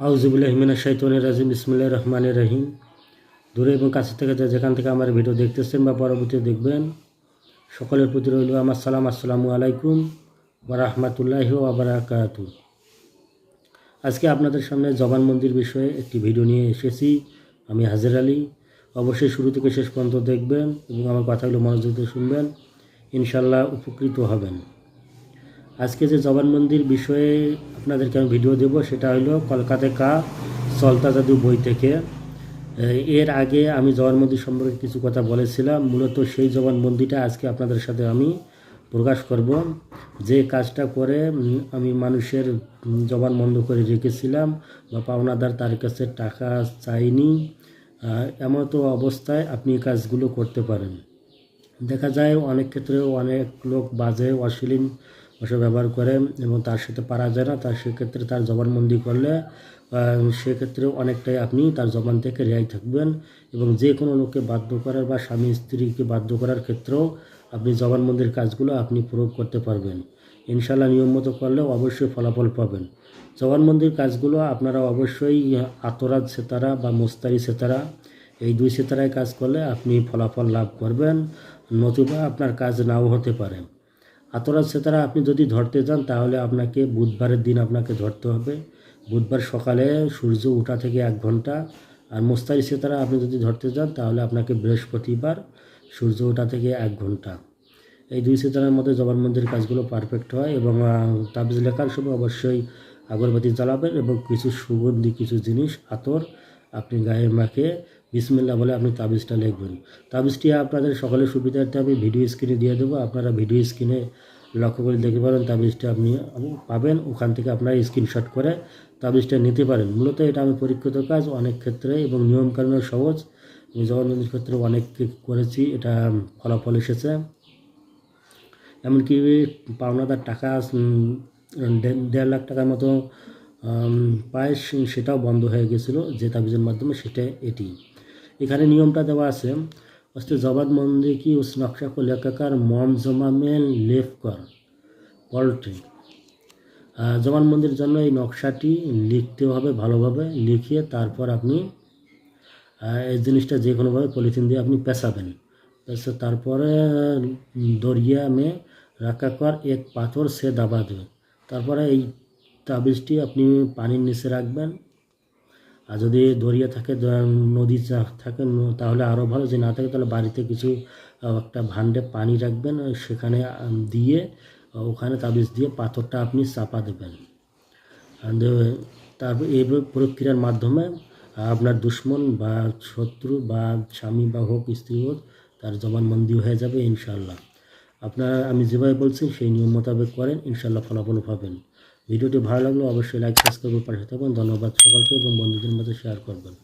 আউজুবুল্লাহমিনা শাইতনের রাজিম ইসমিল্লা রহমানের রহিম। দূরে এবং কাছে থেকে যেখান থেকে আমার ভিডিও দেখতেছেন বা পরবর্তী দেখবেন, সকলের প্রতি রইল আমার সালাম, আসসালামু আলাইকুম বা রহমতুল্লাহি আবরাকাতু আজকে আপনাদের সামনে জবানবন্দির বিষয়ে একটি ভিডিও নিয়ে এসেছি। আমি হাজির আলী। অবশ্যই শুরু থেকে শেষ পর্যন্ত দেখবেন এবং আমার কথাগুলো মনোযোগ শুনবেন। ইনশাল্লাহ উপকৃত হবেন। আজকে যে জবানবন্দির বিষয়ে আপনাদেরকে আমি ভিডিও দেব, সেটা হলো কলকাতা কা সলতা জাদু বই থেকে। এর আগে আমি জবানবন্দি সম্পর্কে কিছু কথা বলেছিলাম। মূলত সেই জবানবন্দিটা আজকে আপনাদের সাথে আমি প্রকাশ করব। যে কাজটা করে আমি মানুষের জবান বন্ধ করে রেখেছিলাম বা পাওনাদার তার কাছে টাকা চাইনি এমন তো অবস্থায় আপনি কাজগুলো করতে পারেন। দেখা যায় অনেক ক্ষেত্রে অনেক লোক বাজে, অশ্লীল ভাষা ব্যবহার করে এবং তার সাথে পারা যায় না। তার সেক্ষেত্রে তার জবানবন্দি করলে সেক্ষেত্রে অনেকটাই আপনি তার জবান থেকে রেহাই থাকবেন এবং যে কোনো লোককে বাধ্য করার বা স্বামী স্ত্রীকে বাধ্য করার ক্ষেত্রেও আপনি জবানবন্দির কাজগুলো আপনি প্রয়োগ করতে পারবেন। ইনশাল্লাহ নিয়ম মতো করলে অবশ্যই ফলাফল পাবেন। জবানবন্দির কাজগুলো আপনারা অবশ্যই আতরাজ সেতারা বা মোস্তারি সেতারা, এই দুই সেতারায় কাজ করলে আপনি ফলাফল লাভ করবেন, নতুবা আপনার কাজ নাও হতে পারে। আতরাজ সেতারা, আপনি যদি ধরতে যান তাহলে আপনাকে বুধবারের দিন আপনাকে ধরতে হবে। বুধবার সকালে সূর্য ওঠা থেকে এক ঘণ্টা। আর মোস্তারি সেতারা, আপনি যদি ধরতে যান তাহলে আপনাকে বৃহস্পতিবার সূর্য ওঠা থেকে এক ঘণ্টা। এই দুই সেতারের মধ্যে জবানবন্দির কাজগুলো পারফেক্ট হয় এবং তাবিজ লেখার সময় অবশ্যই আগরবাতি জ্বালাবেন এবং কিছু সুগন্ধি, কিছু জিনিস, আতর আপনি গায়ে মাখে বিসমিল্লা বলে আপনি তাবিজটা লিখবেন। তাবিজটি আপনাদের সকলের সুবিধার্থে আমি ভিডিও স্ক্রিনে দিয়ে দেবো। আপনারা ভিডিও স্ক্রিনে লক্ষ্য করে দেখতে পারেন তাবিজটা আপনি পাবেন। ওখান থেকে আপনারা স্ক্রিনশট করে তাবিজটা নিতে পারেন। মূলত এটা আমি পরীক্ষিত কাজ, অনেক ক্ষেত্রে এবং নিয়মকানুনও সহজ। আমি জগন্নাথের ক্ষেত্রে অনেক করেছি, এটা ফলাফল এসেছে। এমনকি পাওনাদার টাকা দেড় লাখ টাকার মতো পায় সেটাও বন্ধ হয়ে গেছিল, যে তাবিজের মাধ্যমে সেটা এটি। এখানে নিয়মটা দেওয়া আছে, অস্তে জবাদ মন্দি কি উস নকশা কো লেখাকার মম জমা মেল লেফ কর। পল্ট্রি। জবানবন্দির জন্য এই নকশাটি লিখতে হবে ভালোভাবে, লিখিয়ে তারপর আপনি এই জিনিসটা যে কোনোভাবে পলিথিন দিয়ে আপনি পেঁচাবেন। পেঁচে তারপরে দরিয়া মে রাখা কর, এক পাথর সে দাবা দেবে। তারপরে এই তাবিজটি আপনি পানির নিচে রাখবেন আর যদি দরিয়া থাকে নদী থাকে তাহলে আরও ভালো। যে না থাকে, তাহলে বাড়িতে কিছু একটা ভান্ডে পানি রাখবেন সেখানে দিয়ে ওখানে তাবিজ দিয়ে পাথরটা আপনি চাপা দেবেন। তারপর এই প্রক্রিয়ার মাধ্যমে আপনার দুশ্মন বা শত্রু বা স্বামী বা হোক, স্ত্রী হোক, তার জবানবন্দি হয়ে যাবে ইনশাল্লাহ আপনারা, আমি যেভাবে বলছি, সেই নিয়ম মোতাবেক করেন ইনশাল্লাহ ফলাফল পাবেন। ভিডিওটি ভালো লাগলে অবশ্যই লাইক সাবস্ক্রাইব করে পাশে থাকবেন ধন্যবাদ সকলকে এবং বন্ধুদের মধ্যে শেয়ার করবেন।